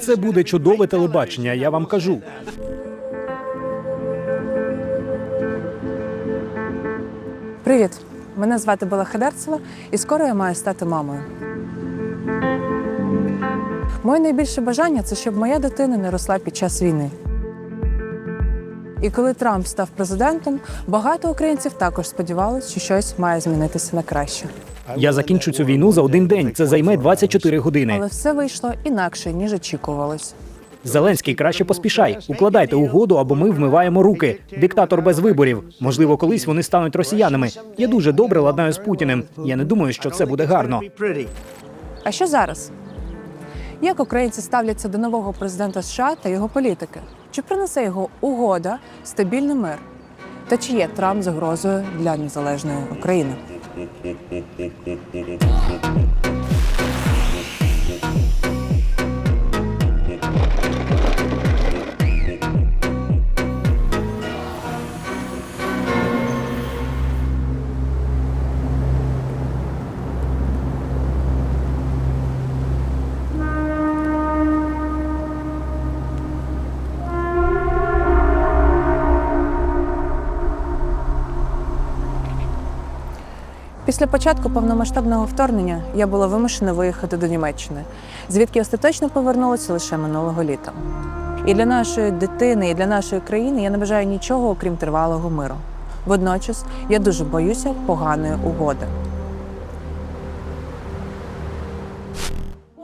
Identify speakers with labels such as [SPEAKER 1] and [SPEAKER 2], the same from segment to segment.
[SPEAKER 1] Це буде чудове телебачення, я вам кажу.
[SPEAKER 2] Привіт! Мене звати Бела Хедерцева, і скоро я маю стати мамою. Моє найбільше бажання це щоб моя дитина не росла під час війни. І коли Трамп став президентом, багато українців також сподівалися, що щось має змінитися на краще.
[SPEAKER 1] Я закінчу цю війну за один день. Це займе 24 години.
[SPEAKER 2] Але все вийшло інакше, ніж очікувалось.
[SPEAKER 1] Зеленський, краще поспішай. Укладайте угоду, або ми вмиваємо руки. Диктатор без виборів. Можливо, колись вони стануть росіянами. Я дуже добре ладнаю з Путіним. Я не думаю, що це буде гарно.
[SPEAKER 2] А що зараз? Як українці ставляться до нового президента США та його політики? Чи принесе його угода стабільний мир? Та чи є Трамп загрозою для незалежної України? Thank you. Після початку повномасштабного вторгнення я була вимушена виїхати до Німеччини, звідки остаточно повернулася лише минулого літа. І для нашої дитини, і для нашої країни я не бажаю нічого, окрім тривалого миру. Водночас я дуже боюся поганої угоди.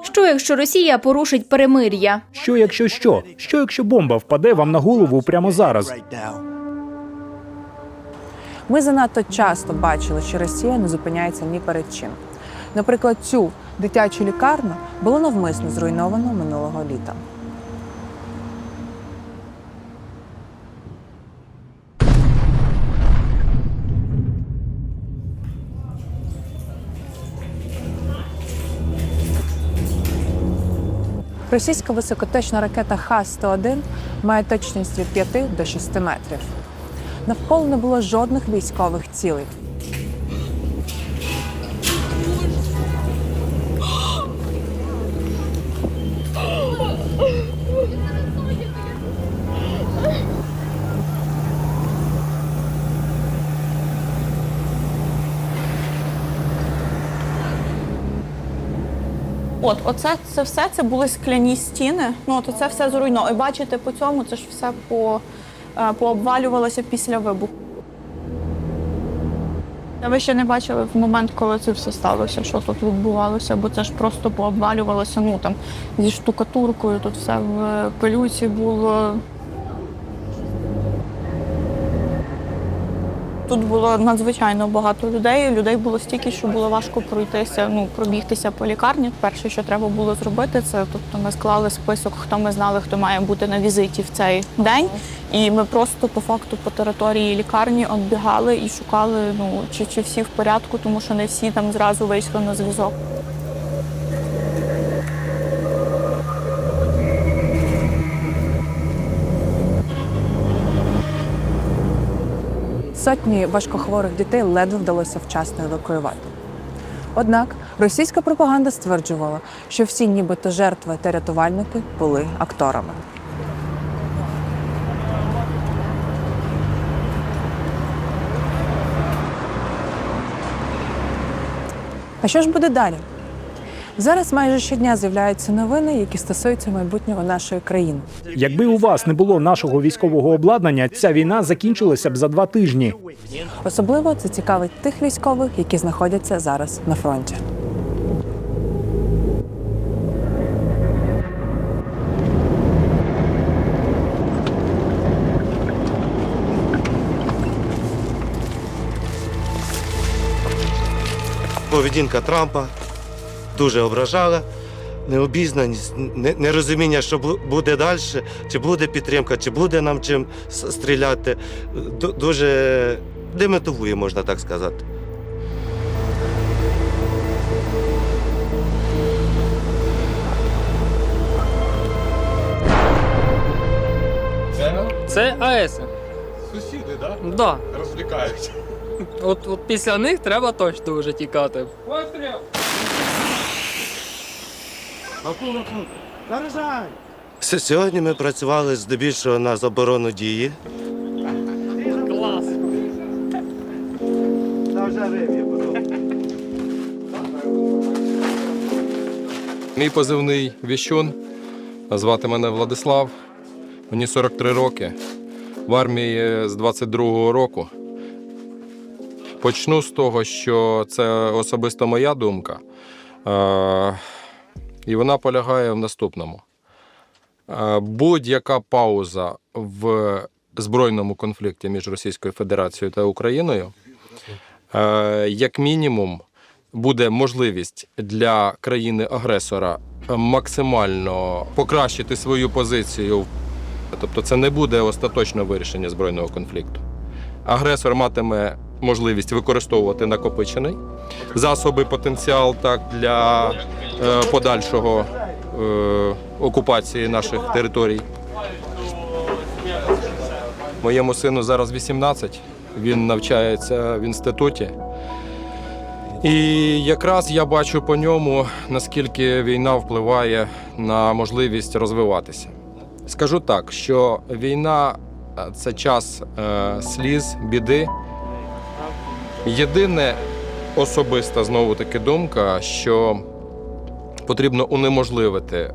[SPEAKER 3] Що якщо Росія порушить перемир'я?
[SPEAKER 1] Що якщо що? Що якщо бомба впаде вам на голову прямо зараз?
[SPEAKER 2] Ми занадто часто бачили, що Росія не зупиняється ні перед чим. Наприклад, цю дитячу лікарню було навмисно зруйновано минулого літа. Російська високоточна ракета Х-101 має точність від 5 до 6 метрів. Навколо не було жодних військових цілей.
[SPEAKER 4] От, оце це все це були скляні стіни. Ну, от це все зруйновано. І бачите, по цьому це ж все по, пообвалювалося після вибуху. Ви ще не бачили в момент, коли це все сталося, що тут відбувалося, бо це ж просто пообвалювалося, ну там зі штукатуркою, тут все в пилюці було. Тут було надзвичайно багато людей. Людей було стільки, що було важко пройтися, ну пробігтися по лікарні. Перше, що треба було зробити, це тобто ми склали список, хто ми знали, хто має бути на візиті в цей день. І ми просто по факту по території лікарні оббігали і шукали, ну чи, чи всі в порядку, тому що не всі там зразу вийшли на зв'язок.
[SPEAKER 2] Сотні важкохворих дітей ледве вдалося вчасно евакуювати. Однак російська пропаганда стверджувала, що всі нібито жертви та рятувальники були акторами. А що ж буде далі? Зараз майже щодня з'являються новини, які стосуються майбутнього нашої країни.
[SPEAKER 1] Якби у вас не було нашого військового обладнання, ця війна закінчилася б за два тижні.
[SPEAKER 2] Особливо це цікавить тих військових, які знаходяться зараз на фронті.
[SPEAKER 5] Поведінка Трампа дуже ображала. Необізнаність, нерозуміння, що буде далі, чи буде підтримка, чи буде нам чим стріляти. Дуже демотивує, можна так сказати.
[SPEAKER 6] Це АЕС.
[SPEAKER 7] Сусіди, так?
[SPEAKER 6] Да.
[SPEAKER 7] Розвлікають.
[SPEAKER 6] От, от після них треба точно вже тікати.
[SPEAKER 5] С- Сьогодні ми працювали здебільшого на заборону дії.
[SPEAKER 6] Клас.
[SPEAKER 8] Мій позивний Віщун. Звати мене Владислав. Мені 43 роки. В армії з 22-го року. Почну з того, що це особисто моя думка. І вона полягає в наступному. Е, Будь-яка пауза в збройному конфлікті між Російською Федерацією та Україною, е, як мінімум, буде можливість для країни-агресора максимально покращити свою позицію. Тобто це не буде остаточне вирішення збройного конфлікту. Агресор матиме можливість використовувати накопичений засоби, потенціал так, для е, подальшого е, окупації наших територій. Моєму сину зараз 18, він навчається в інституті. І якраз я бачу по ньому, наскільки війна впливає на можливість розвиватися. Скажу так, що війна е, це час сліз, біди. Єдине особиста знову таки думка, що потрібно унеможливити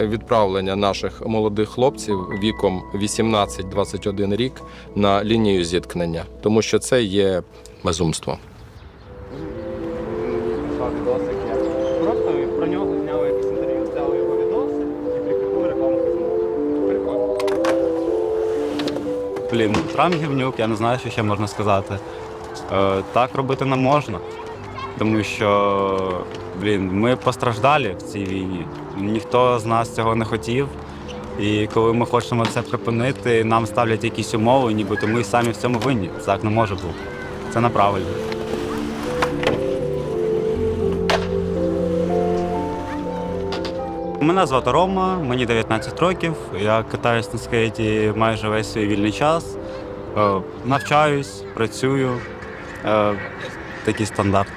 [SPEAKER 8] відправлення наших молодих хлопців віком 18-21 рік на лінію зіткнення, тому що це є безумство.
[SPEAKER 9] Просто про нього зняли якесь інтерв'ю, взяли його відоси і прикріпили рекламу Прикольно.
[SPEAKER 10] Блін, Трамп гівнюк, я не знаю, що ще можна сказати. Е, так робити не можна. Тому що, блін, ми постраждалі в цій війні. Ніхто з нас цього не хотів. І коли ми хочемо це припинити, нам ставлять якісь умови, нібито ми самі в цьому винні. Так не може бути. Це неправильно. Мене звати Рома, мені 19 років. Я катаюсь на скейті майже весь свій вільний час. Е, Навчаюсь, працюю. Е, Такий стандарт.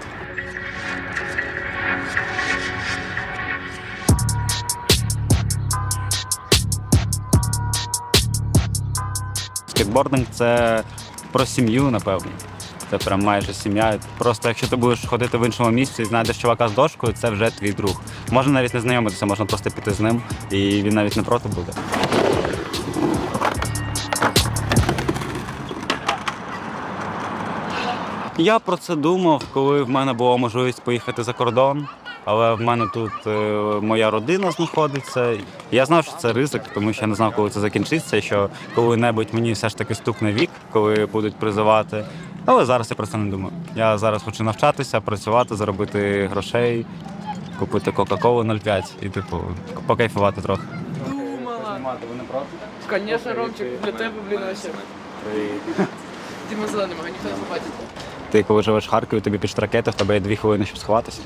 [SPEAKER 10] Скейтбординг це про сім'ю, напевно. Це прям майже сім'я. Просто якщо ти будеш ходити в іншому місці і знайдеш чувака з дошкою, це вже твій друг. Можна навіть не знайомитися, можна просто піти з ним, і він навіть не проти буде. Я про це думав, коли в мене була можливість поїхати за кордон. Але в мене тут е, моя родина знаходиться. Я знав, що це ризик, тому що я не знав, коли це закінчиться, що коли-небудь мені все ж таки стукне вік, коли будуть призивати. Але зараз я про це не думаю. Я зараз хочу навчатися, працювати, заробити грошей, купити Кока-Колу 0,5 і типу покайфувати трохи.
[SPEAKER 6] Думала. Конечно, Ромчик, для тебе, блін, вообще. Діма зелений, ніхто не побачить.
[SPEAKER 10] Ти коли живеш в Харкові, тобі під ракети, в тебе є дві хвилини, щоб сховатися.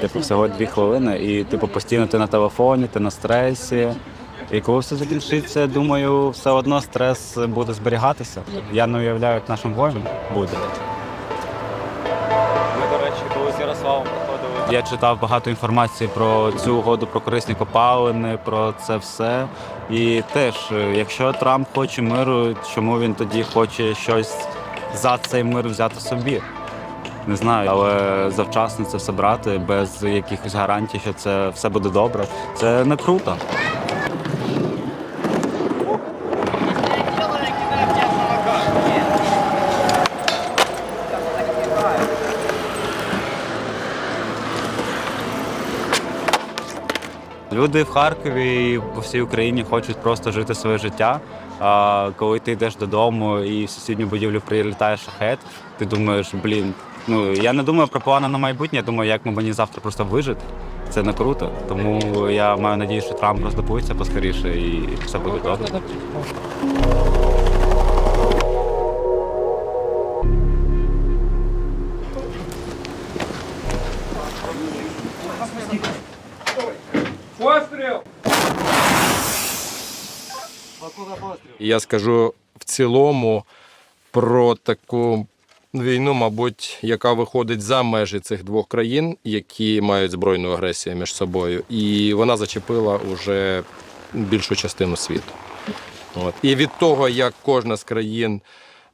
[SPEAKER 10] Типу, всього дві хвилини, і типу постійно ти на телефоні, ти на стресі. І коли все закінчиться, думаю, все одно стрес буде зберігатися. Я не уявляю, як нашим воїнам буде. Ми, до речі, коли з Ярославом проходили. Я читав багато інформації про цю угоду про корисні копалини, про це все. І теж, якщо Трамп хоче миру, чому він тоді хоче щось за цей мир взяти собі? Не знаю, але завчасно це все брати без якихось гарантій, що це все буде добре. Це не круто. Люди в Харкові і по всій Україні хочуть просто жити своє життя. Коли ти йдеш додому і в сусідню будівлю прилітає шахет, ти думаєш, блін, ну я не думаю про плани на майбутнє, я думаю, як мені завтра просто вижити. Це не круто. Тому я маю надію, що Трамп роздопується поскоріше і все буде добре.
[SPEAKER 8] Я скажу в цілому про таку війну, мабуть, яка виходить за межі цих двох країн, які мають збройну агресію між собою, і вона зачепила уже більшу частину світу. От. І від того, як кожна з країн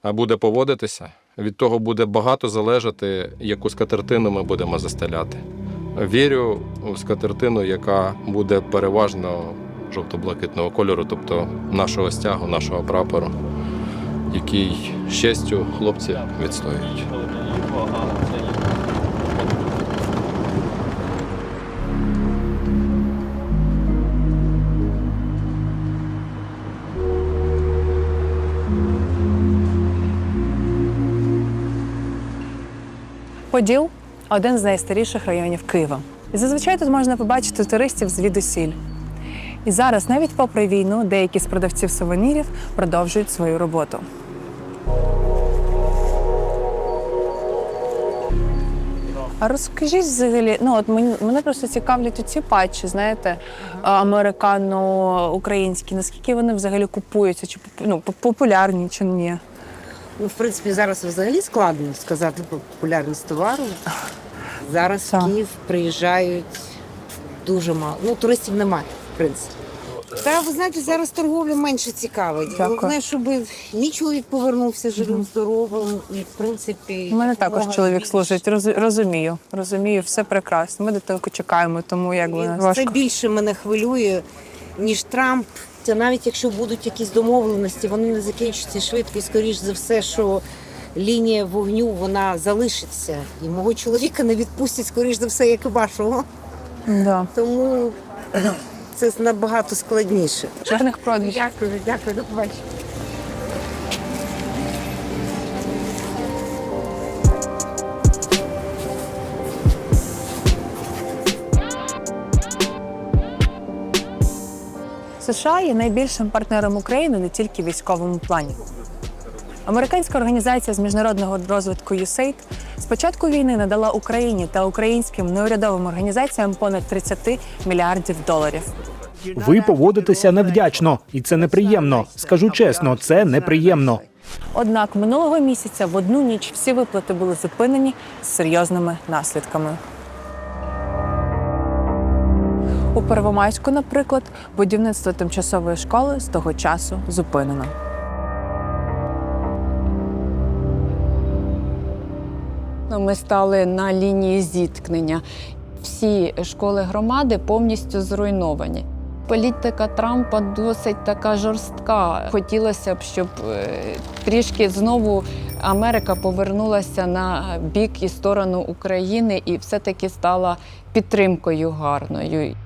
[SPEAKER 8] буде поводитися, від того буде багато залежати, яку скатертину ми будемо застеляти. Вірю в скатертину, яка буде переважно жовто-блакитного кольору, тобто нашого стягу, нашого прапору, який з честю хлопці відстоюють.
[SPEAKER 2] Поділ один з найстаріших районів Києва. І зазвичай тут можна побачити туристів звідусіль. І зараз, навіть попри війну, деякі з продавців сувенірів продовжують свою роботу. А розкажіть взагалі, ну от мені мене просто цікавлять ці патчі, знаєте, американо-українські. Наскільки вони взагалі купуються? Чи ну, популярні, чи ні?
[SPEAKER 11] Ну, в принципі, зараз взагалі складно сказати про популярність товару. Зараз в Київ приїжджають дуже мало. Ну, туристів немає, в принципі. Та ви знаєте, зараз торговля менше цікавить.
[SPEAKER 2] Дякую.
[SPEAKER 11] Головне, щоб мій чоловік повернувся живим, здоровим і в принципі.
[SPEAKER 2] У мене також чоловік
[SPEAKER 11] більше.
[SPEAKER 2] служить. Роз- розумію, розумію, все прекрасно. Ми дитинку чекаємо, тому якби
[SPEAKER 11] І
[SPEAKER 2] не
[SPEAKER 11] Це
[SPEAKER 2] важко.
[SPEAKER 11] більше мене хвилює, ніж Трамп. Це навіть якщо будуть якісь домовленості, вони не закінчаться швидко і скоріш за все, що лінія вогню вона залишиться. І мого чоловіка не відпустять, скоріш за все, як і вашого.
[SPEAKER 2] Да.
[SPEAKER 11] Тому це набагато складніше.
[SPEAKER 2] Чорних продажів.
[SPEAKER 11] Дякую, дякую, до побачення.
[SPEAKER 2] США є найбільшим партнером України не тільки в військовому плані. Американська організація з міжнародного розвитку USAID з початку війни надала Україні та українським неурядовим організаціям понад 30 мільярдів доларів.
[SPEAKER 1] Ви поводитеся невдячно, і це неприємно. Скажу чесно, це неприємно.
[SPEAKER 2] Однак минулого місяця в одну ніч всі виплати були зупинені з серйозними наслідками. У Первомайську, наприклад, будівництво тимчасової школи з того часу зупинено.
[SPEAKER 12] Ми стали на лінії зіткнення. Всі школи громади повністю зруйновані. Політика Трампа досить така жорстка. Хотілося б, щоб е, трішки знову Америка повернулася на бік і сторону України і все-таки стала підтримкою гарною.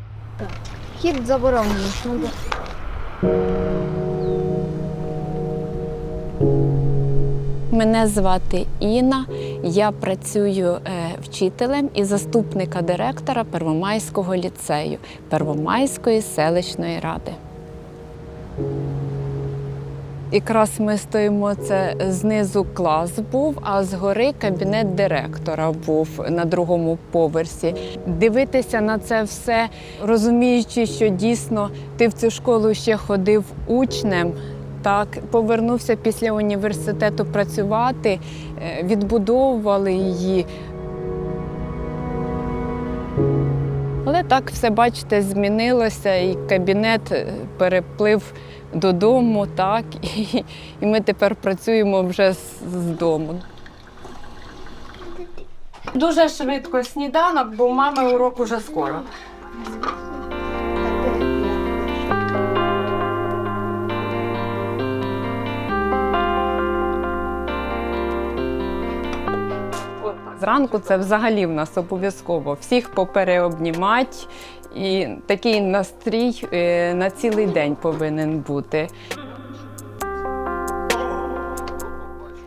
[SPEAKER 13] Хід заборонений.
[SPEAKER 12] Мене звати Інна. Я працюю е, вчителем і заступника директора Первомайського ліцею Первомайської селищної ради. Якраз ми стоїмо це знизу клас був, а згори кабінет директора був на другому поверсі. Дивитися на це все, розуміючи, що дійсно ти в цю школу ще ходив учнем. Так, повернувся після університету працювати, е, відбудовували її. Але так все, бачите, змінилося, і кабінет е, переплив додому, так, і, і ми тепер працюємо вже з, з дому.
[SPEAKER 14] Дуже швидко сніданок, бо у мами урок уже скоро.
[SPEAKER 12] Зранку це взагалі в нас обов'язково. Всіх попереобнімати. І такий настрій е, на цілий день повинен бути.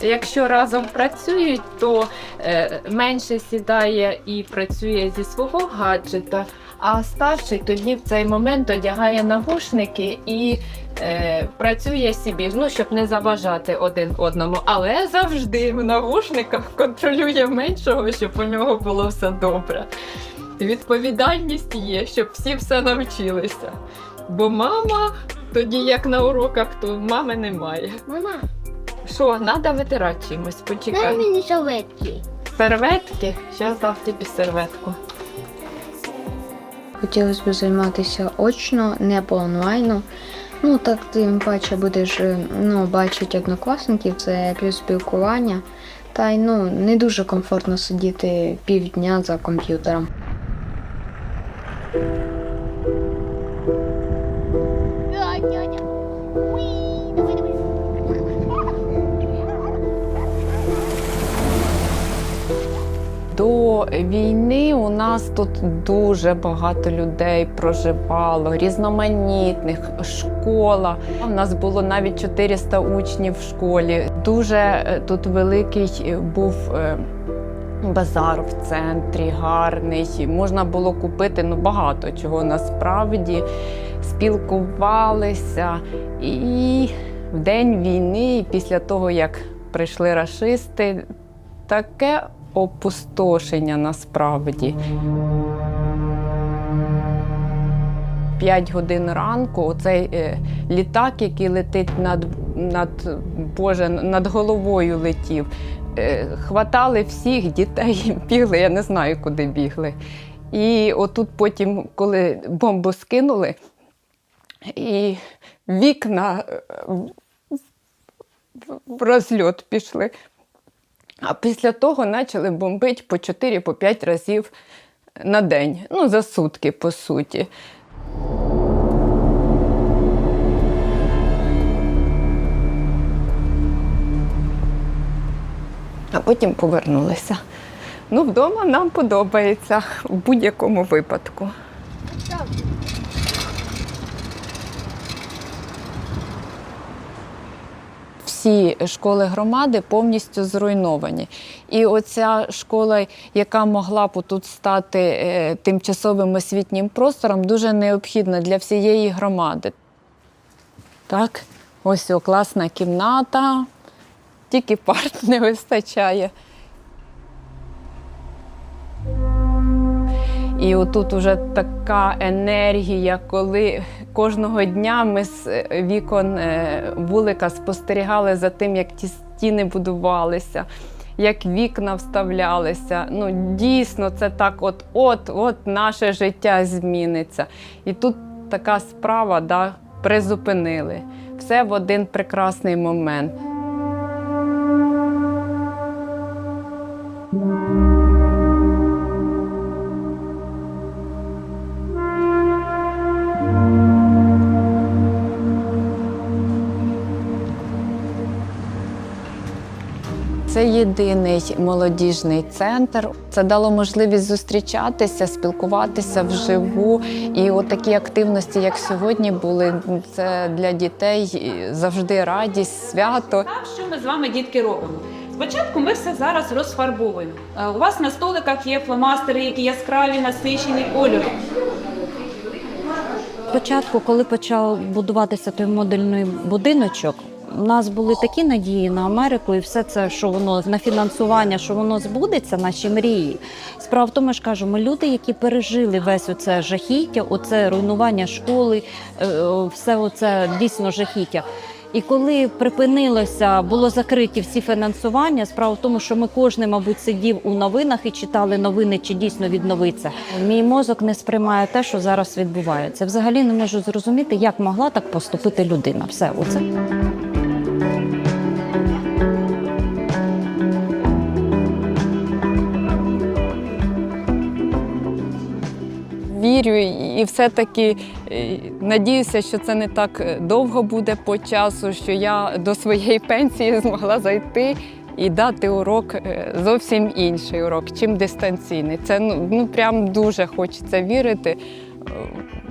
[SPEAKER 14] Якщо разом працюють, то е, менше сідає і працює зі свого гаджета, а старший тоді в цей момент одягає навушники і е, працює собі, ну, щоб не заважати один одному. Але завжди в навушниках контролює меншого, щоб у нього було все добре. Відповідальність є, щоб всі все навчилися. Бо мама, тоді як на уроках, то мами немає.
[SPEAKER 13] Мама,
[SPEAKER 14] Що, треба витирати чимось,
[SPEAKER 13] Дай
[SPEAKER 14] почекай.
[SPEAKER 13] мені шаветки.
[SPEAKER 14] Серветки? Зараз дам тобі серветку.
[SPEAKER 13] Хотілося б займатися очно, не по онлайну. Ну, так тим паче будеш е, ну, бачити однокласників, це плюс спілкування. Та й ну, не дуже комфортно сидіти півдня за комп'ютером.
[SPEAKER 12] Тут дуже багато людей проживало, різноманітних школа. У нас було навіть 400 учнів в школі. Дуже е, тут великий е, був. е, Базар в центрі гарний, можна було купити ну, багато чого насправді. Спілкувалися. І в день війни, і після того, як прийшли рашисти, таке опустошення насправді. П'ять годин ранку оцей е, літак, який летить над, над, Боже, над головою летів. Е, хватали всіх дітей, бігли, я не знаю, куди бігли. І отут потім, коли бомбу скинули, і вікна е, в- в розльот пішли. А після того почали бомбити по 4-5 разів на день. Ну, за сутки, по суті. А потім повернулися. Ну, вдома нам подобається в будь-якому випадку. Всі школи громади повністю зруйновані. І оця школа, яка могла б тут стати е, тимчасовим освітнім простором, дуже необхідна для всієї громади. Так, ось о, класна кімната, тільки парт не вистачає. І отут уже така енергія, коли кожного дня ми з е, вікон е, вулика спостерігали за тим, як ті стіни будувалися, як вікна вставлялися. Ну, дійсно, це так, от, от, от наше життя зміниться. І тут така справа, да, призупинили. Все в один прекрасний момент. Це єдиний молодіжний центр. Це дало можливість зустрічатися, спілкуватися вживу. І от такі активності, як сьогодні, були це для дітей завжди радість, свято.
[SPEAKER 15] Що ми з вами, дітки, робимо? Спочатку ми все зараз розфарбовуємо. Е, У вас на столиках є фломастери, які яскраві, насичені кольори.
[SPEAKER 16] Спочатку, коли почав будуватися той модульний будиночок, у нас були такі надії на Америку і все це, що воно на фінансування, що воно збудеться, наші мрії. Справа в тому, ж кажу, ми люди, які пережили весь оце жахіття, оце руйнування школи, е, все оце дійсно жахіття. І коли припинилося, було закриті всі фінансування. Справа в тому, що ми кожен, мабуть, сидів у новинах і читали новини, чи дійсно відновиться. Мій мозок не сприймає те, що зараз відбувається. Взагалі не можу зрозуміти, як могла так поступити людина. Все, оце.
[SPEAKER 12] Вірю і все-таки е, надіюся, що це не так е, довго буде по часу, що я до своєї пенсії змогла зайти і дати урок е, зовсім інший урок, чим дистанційний. Це ну, ну прям дуже хочеться вірити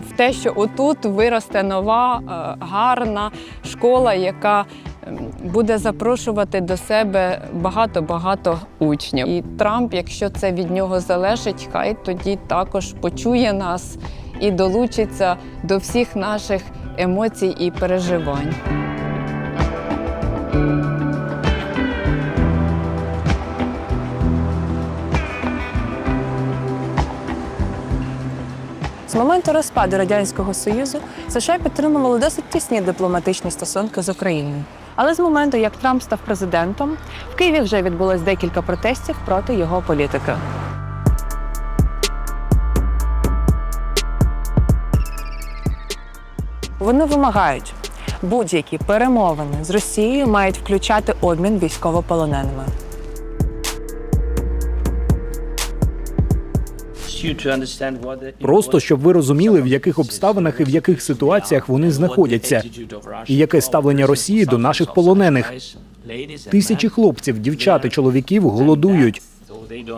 [SPEAKER 12] в те, що отут виросте нова, гарна школа, яка буде запрошувати до себе багато-багато учнів. І Трамп, якщо це від нього залежить, хай тоді також почує нас і долучиться до всіх наших емоцій і переживань.
[SPEAKER 2] З моменту розпаду Радянського Союзу США підтримували досить тісні дипломатичні стосунки з Україною. Але з моменту, як Трамп став президентом, в Києві вже відбулось декілька протестів проти його політики. Вони вимагають, будь-які перемовини з Росією мають включати обмін військовополоненими.
[SPEAKER 1] Просто щоб ви розуміли, в яких обставинах і в яких ситуаціях вони знаходяться, і яке ставлення Росії до наших полонених. Тисячі хлопців, дівчат і чоловіків голодують.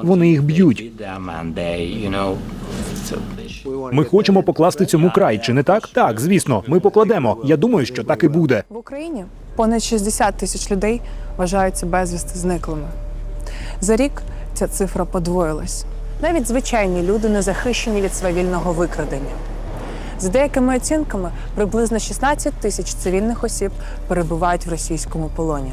[SPEAKER 1] Вони їх б'ють. Ми хочемо покласти цьому край, чи не так? Так, звісно, ми покладемо. Я думаю, що так і буде.
[SPEAKER 2] В Україні понад 60 тисяч людей вважаються безвісти зниклими. За рік ця цифра подвоїлась. Навіть звичайні люди не захищені від свавільного викрадення. За деякими оцінками, приблизно 16 тисяч цивільних осіб перебувають в російському полоні.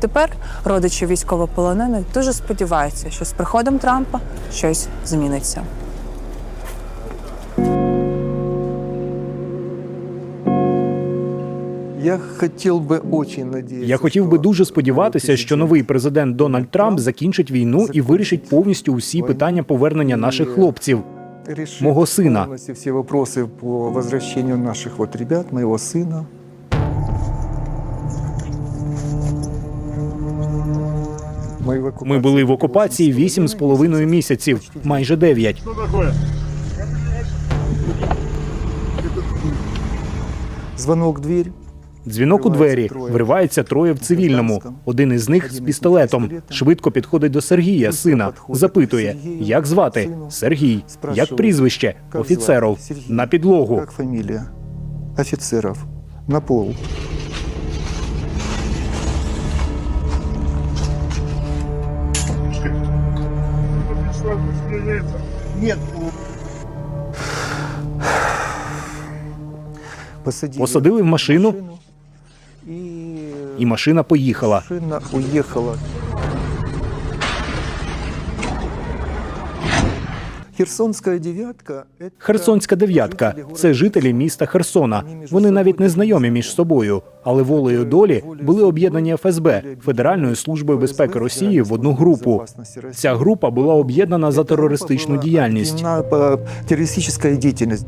[SPEAKER 2] Тепер родичі військовополонених дуже сподіваються, що з приходом Трампа щось зміниться.
[SPEAKER 17] Я хотів би очень надіятися.
[SPEAKER 1] Я хотів би дуже сподіватися, що новий президент Дональд Трамп закінчить війну і вирішить повністю усі питання повернення наших хлопців. мого сина.
[SPEAKER 17] всі вопроси по возвращению наших вот ребят, моего сына. Ми
[SPEAKER 1] були в окупації вісім з половиною місяців, майже дев'ять.
[SPEAKER 17] Звонок в дверь.
[SPEAKER 1] Дзвінок у двері. Вривається троє в цивільному. Один із них з пістолетом. Швидко підходить до Сергія, сина. Запитує, як звати? Сергій. Як прізвище? Офіцеров. На підлогу.
[SPEAKER 17] Как фамилия? Офицеров. На пол. Посадили,
[SPEAKER 1] в машину, і машина поїхала.
[SPEAKER 17] машина уехала. Херсонская девятка –
[SPEAKER 1] Херсонська дев'ятка це жителі міста Херсона. Вони навіть не знайомі між собою, але волею долі були об'єднані ФСБ Федеральною службою безпеки Росії в одну групу. Ця група була об'єднана за терористичну діяльність.
[SPEAKER 17] террористическая деятельность.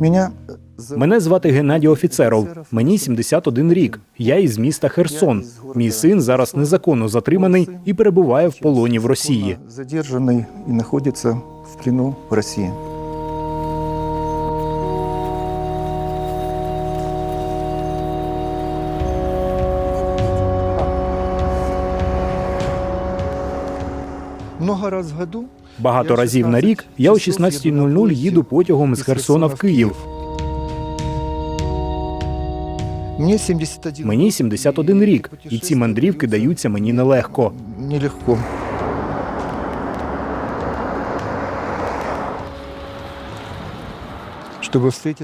[SPEAKER 17] Меня зовут
[SPEAKER 1] Мене звати Геннадій Офіцеров. Мені 71 рік. Я із міста Херсон. Мій син зараз незаконно затриманий і перебуває в полоні в Росії.
[SPEAKER 17] задержанный и находится в плену в России. Много раз в
[SPEAKER 1] Багато разів на рік я о 16.00 їду потягом з Херсона в Київ.
[SPEAKER 17] Мне 71
[SPEAKER 1] Мені 71 рік, і ці мандрівки даються мені нелегко.
[SPEAKER 17] нелегко.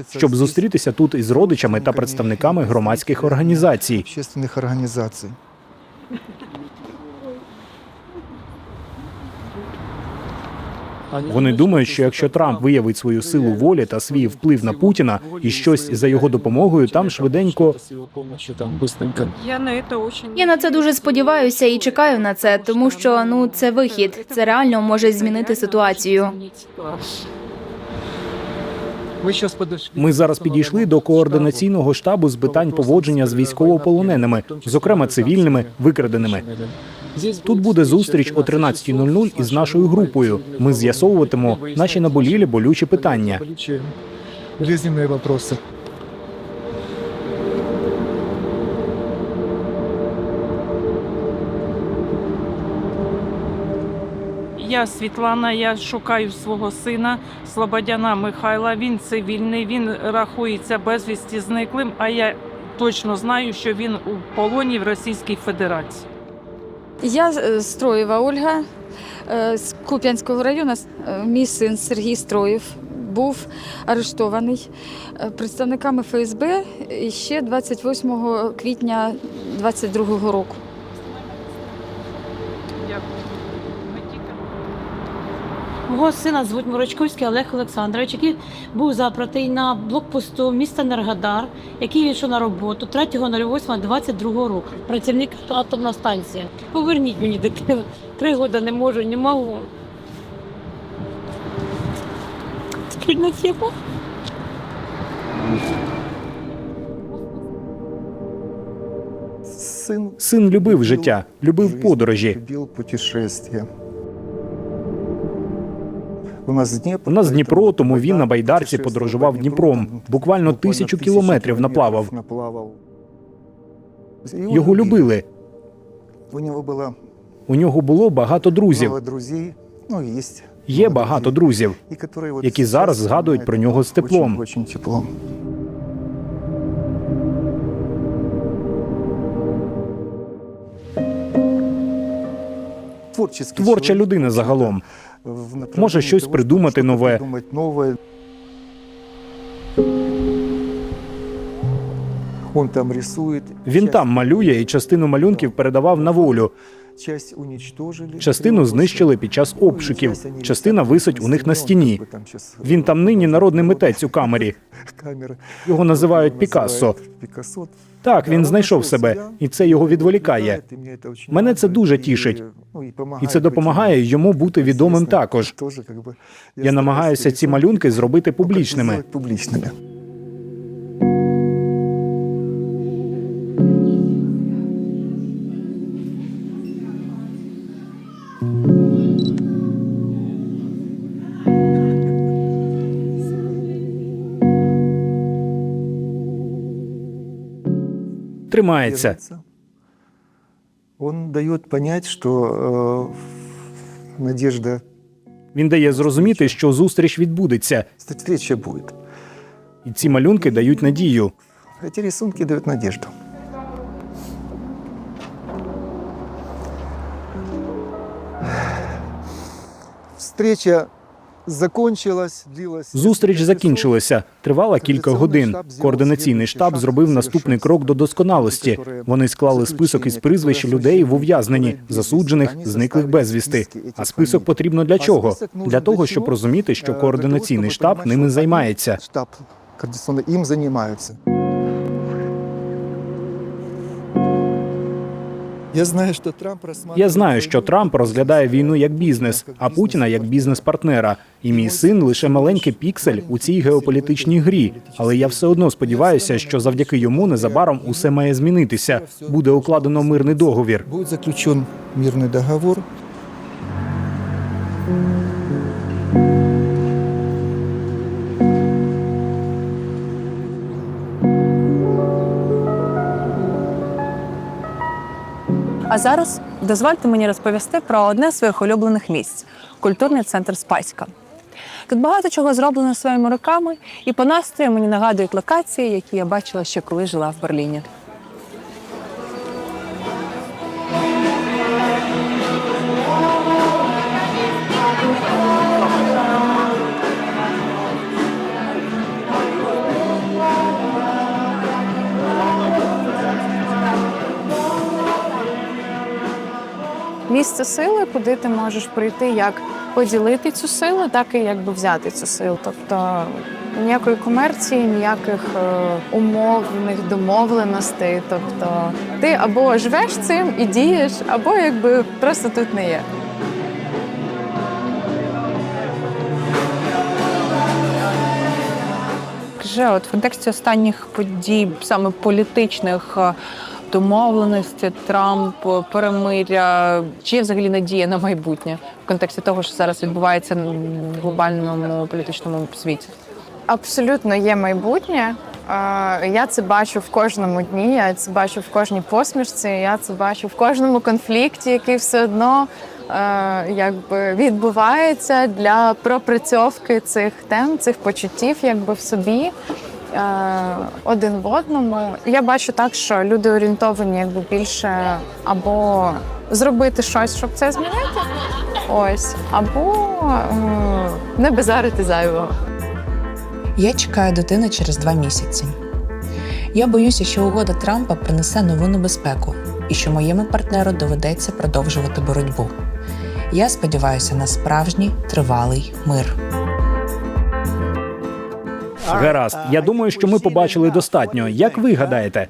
[SPEAKER 1] Щоб зустрітися тут із родичами та представниками громадських організацій. Вони думають, що якщо Трамп виявить свою силу волі та свій вплив на Путіна і щось за його допомогою, там швиденько
[SPEAKER 15] Я на
[SPEAKER 3] це дуже сподіваюся і чекаю на це, тому що ну це вихід. Це реально може змінити ситуацію.
[SPEAKER 1] Ми зараз підійшли до координаційного штабу з питань поводження з військовополоненими, зокрема цивільними викраденими. Тут буде зустріч о 13.00 із нашою групою. Ми з'ясовуватимо наші наболілі болючі питання.
[SPEAKER 17] Жизненные
[SPEAKER 15] Я Світлана, я шукаю свого сина Слободяна Михайла. Він цивільний, він рахується безвісті зниклим, а я точно знаю, що він у полоні в Російській Федерації.
[SPEAKER 18] Я е, Строєва Ольга е, з Куп'янського району. Е, Мій син Сергій Строєв був арештований представниками ФСБ ще 28 квітня 22 року.
[SPEAKER 19] Мого сина звуть Морочковський Олег Олександрович, який був запратий на блокпосту міста Енергодар, який йшов на роботу 3.08.22 року. Працівник атомна станція. Поверніть мені дитину. Три роки не можу, не можу. На
[SPEAKER 1] Син любив життя, любив подорожі.
[SPEAKER 17] У нас Дніпро,
[SPEAKER 1] У нас Дніпро, тому він на байдарці подорожував Дніпром. Буквально тисячу кілометрів наплавав. Його любили.
[SPEAKER 17] У нього було
[SPEAKER 1] У нього було багато друзів.
[SPEAKER 17] ну, є.
[SPEAKER 1] Багато друзів,
[SPEAKER 17] які,
[SPEAKER 1] зараз згадують про нього з теплом. Творча людина загалом. Може щось придумати нове.
[SPEAKER 17] придумати там.
[SPEAKER 1] Він там малює і частину малюнків передавав на волю. Частину знищили під час обшуків. Частина висить у них на стіні. Він там нині народний митець у камері. Його називають Пікассо. Так, він знайшов себе, і це його відволікає. Мене це дуже тішить. І це допомагає йому бути відомим також. Я намагаюся ці малюнки зробити публічними. Тримається.
[SPEAKER 17] Он дает понять, что э, надежда,
[SPEAKER 1] Він дає зрозуміти, що зустріч відбудеться,
[SPEAKER 17] встреча будет.
[SPEAKER 1] і ці малюнки дають надію.
[SPEAKER 17] Эти рисунки дают надежду. Встреча.
[SPEAKER 1] Зустріч закінчилася. Тривала кілька годин. Координаційний штаб зробив наступний крок до досконалості. Вони склали список із прізвищ людей в ув'язненні, засуджених, зниклих безвісти. А список потрібно для чого? Для того, щоб розуміти, що координаційний штаб ними займається.
[SPEAKER 17] Штаб їм им Я знаю, що Трамп
[SPEAKER 1] Я знаю, що Трамп розглядає війну як бізнес, а Путіна як бізнес-партнера. І мій син лише маленький піксель у цій геополітичній грі. Але я все одно сподіваюся, що завдяки йому незабаром усе має змінитися. Буде укладено мирний договір.
[SPEAKER 17] Буде заключен мирний договор.
[SPEAKER 2] А зараз дозвольте мені розповісти про одне з своїх улюблених місць культурний центр Спаська. Тут багато чого зроблено своїми руками, і по настрою мені нагадують локації, які я бачила ще коли жила в Берліні. Місце сили, куди ти можеш прийти, як поділити цю силу, так і якби взяти цю силу. Тобто ніякої комерції, ніяких е, умовних домовленостей. Тобто ти або живеш цим і дієш, або якби просто тут не є. Вже от в контексті останніх подій, саме політичних е, домовленості, Трамп, перемиря, чи є взагалі надія на майбутнє в контексті того, що зараз відбувається в глобальному політичному світі?
[SPEAKER 20] Абсолютно є майбутнє. Я це бачу в кожному дні, я це бачу в кожній посмішці, я це бачу в кожному конфлікті, який все одно е, якби відбувається для пропрацьовки цих тем, цих почуттів, якби в собі. Е, Один в одному. Я бачу так, що люди орієнтовані якби більше або зробити щось, щоб це змінити, ось, або не базарити зайвого.
[SPEAKER 2] Я чекаю дитини через два місяці. Я боюся, що угода Трампа принесе нову небезпеку і що моєму партнеру доведеться продовжувати боротьбу.
[SPEAKER 21] Я сподіваюся на справжній тривалий мир.
[SPEAKER 1] Гаразд, я думаю, що ми побачили достатньо. Як ви гадаєте?